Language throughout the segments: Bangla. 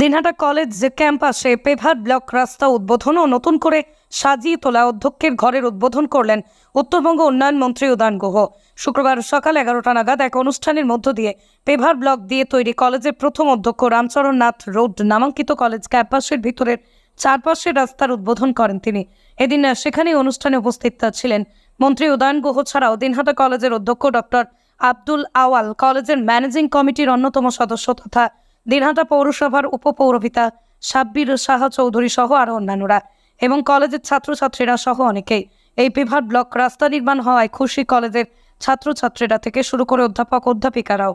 দিনহাটা কলেজ যে ক্যাম্পাসে পেভার ব্লক রাস্তা উদ্বোধন ও নতুন করে সাজিয়ে তোলা অধ্যক্ষের ঘরের উদ্বোধন করলেন উত্তরবঙ্গ উন্নয়ন মন্ত্রী উদয়ন গুহ। শুক্রবার সকাল এগারোটা নাগাদ এক অনুষ্ঠানের মধ্য দিয়ে পেভার ব্লক দিয়ে তৈরি কলেজের প্রথম অধ্যক্ষ রামচরণ নাথ রোড নামাঙ্কিত কলেজ ক্যাম্পাসের ভিতরের চারপাশের রাস্তার উদ্বোধন করেন তিনি। এদিন সেখানে অনুষ্ঠানে উপস্থিত ছিলেন মন্ত্রী উদয়ন গুহ ছাড়াও দিনহাটা কলেজের অধ্যক্ষ ডক্টর আব্দুল আওয়াল, কলেজের ম্যানেজিং কমিটির অন্যতম সদস্য তথা দিনহাটা পৌরসভার উপপৌরপিতা সাব্বির শাহ চৌধুরী সহ আরও অন্যান্যরা এবং কলেজের ছাত্রছাত্রীরা সহ অনেকেই। এই বিভাগ ব্লক রাস্তা নির্মাণ হওয়ায় খুশি কলেজের ছাত্রছাত্রীরা থেকে শুরু করে অধ্যাপক, অধ্যাপিকারাও।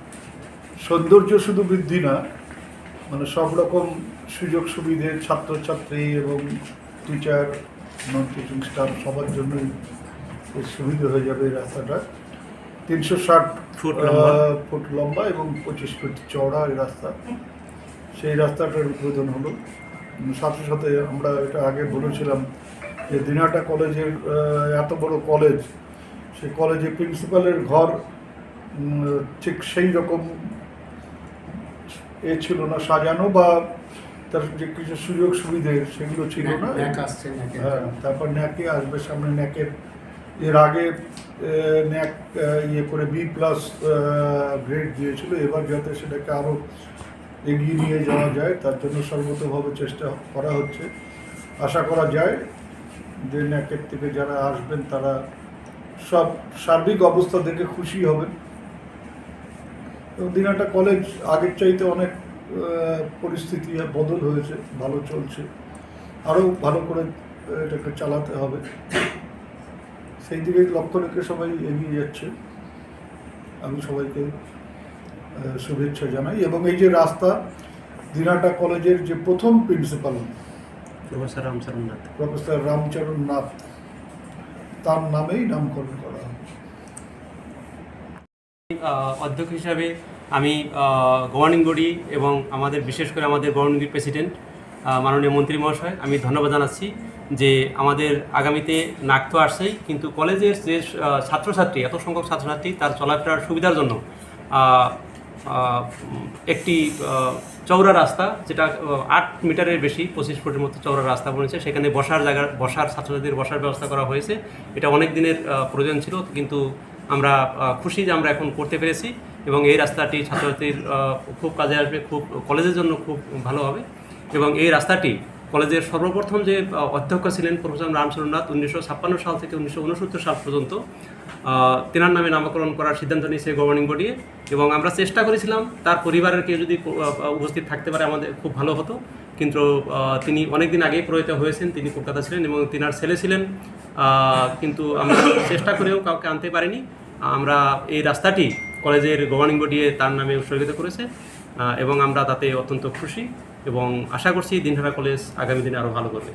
সৌন্দর্য শুধু বৃদ্ধি না মানে সব রকম সুযোগ সুবিধে ছাত্রছাত্রী এবং টিচার নন টিচিং স্টাফ সবার জন্যই সুবিধে হয়ে যাবে এই রাস্তাটা। তিনশো ষাট ফুট লম্বা। ফুট লম্বা এবং পঁচিশ ফুট চওড়া এই রাস্তা। সেই রাস্তাটার উদ্বোধন হলো। সাথে সাথে আমরা এটা আগে বলেছিলাম যে দিনাটা কলেজের এত বড় কলেজ সেই কলেজে প্রিন্সিপালের ঘর ঠিক সেই রকম এ ছিল না সাজানো বা তার যে কিছু সুযোগ সুবিধে সেগুলো ছিল না। হ্যাঁ তারপর ন্যাকে আসবে সামনে ন্যাকের। এর আগে ন্যাক ইয়ে করে বি প্লাস গ্রেড দিয়েছিল এবার যাতে সেটাকে আরও এগিয়ে নিয়ে যাওয়া যায় তার জন্য সর্বতভাবে চেষ্টা করা হচ্ছে। আশা করা যায় যে ন্যাকের থেকে যারা আসবেন তারা সব সার্বিক অবস্থা দেখে খুশি হবেন। দিনাটা কলেজ আগের চাইতে অনেক পরিস্থিতি বদল হয়েছে ভালো চলছে। আরও ভালো করে এটাকে চালাতে হবে। সেই দিকে লক্ষ্য রেখে সবাই এগিয়ে যাচ্ছে। আমি সবাইকে শুভেচ্ছা জানাই। এবং এই যে রাস্তা দিনাটা কলেজের যে প্রথম principal professor Ramcharan Nath. Professor Ramcharan Nath তার নামেই নামকরণ করা হবে অধ্যক্ষ হিসাবে আমি গভর্নিং বডি এবং আমাদের, বিশেষ করে আমাদের গভর্নিং বডির প্রেসিডেন্ট মাননীয় মন্ত্রী মহাশয়, আমি ধন্যবাদ জানাচ্ছি যে আমাদের আগামীতে নাক তো আসছেই, কিন্তু কলেজের যে ছাত্রছাত্রী, এত সংখ্যক ছাত্রছাত্রী, তার চলাফেরার সুবিধার জন্য একটি চওড়া রাস্তা, যেটা আট মিটারের বেশি, পঁচিশ ফুটের মতো চওড়া রাস্তা বনেছে, সেখানে বসার জায়গা, বসার ছাত্রছাত্রীদের বসার ব্যবস্থা করা হয়েছে। এটা অনেক দিনের প্রয়োজন ছিল, কিন্তু আমরা খুশি যে আমরা এখন করতে পেরেছি এবং এই রাস্তাটি ছাত্রছাত্রীর খুব কাজে আসবে, খুব কলেজের জন্য খুব ভালো হবে। এবং এই রাস্তাটি কলেজের সর্বপ্রথম যে অধ্যক্ষ ছিলেন প্রফেসর রামচরণনাথ উনিশশো ছাপ্পান্ন সাল থেকে উনিশশো উনসত্তর সাল পর্যন্ত। তেনার নামে নামকরণ করার সিদ্ধান্ত নিয়েছে গভর্নিং বডি এবং আমরা চেষ্টা করেছিলাম, তার পরিবারের কেউ যদি উপস্থিত থাকতে পারে আমাদের, খুব ভালো হতো। কিন্তু তিনি অনেক দিন আগেই প্রয়াত হয়েছেন, তিনি কলকাতা ছিলেন এবং তিনার ছেলে ছিলেন। কিন্তু আমরা চেষ্টা করেও কাউকে আনতে পারিনি। আমরা এই রাস্তাটি কলেজের গভর্নিং বডি তার নামে উৎসর্গিত করেছে এবং আমরা তাতে অত্যন্ত খুশি এবং আশা করছি দিনহারা কলেজ আগামী দিনে আরও ভালো করবে।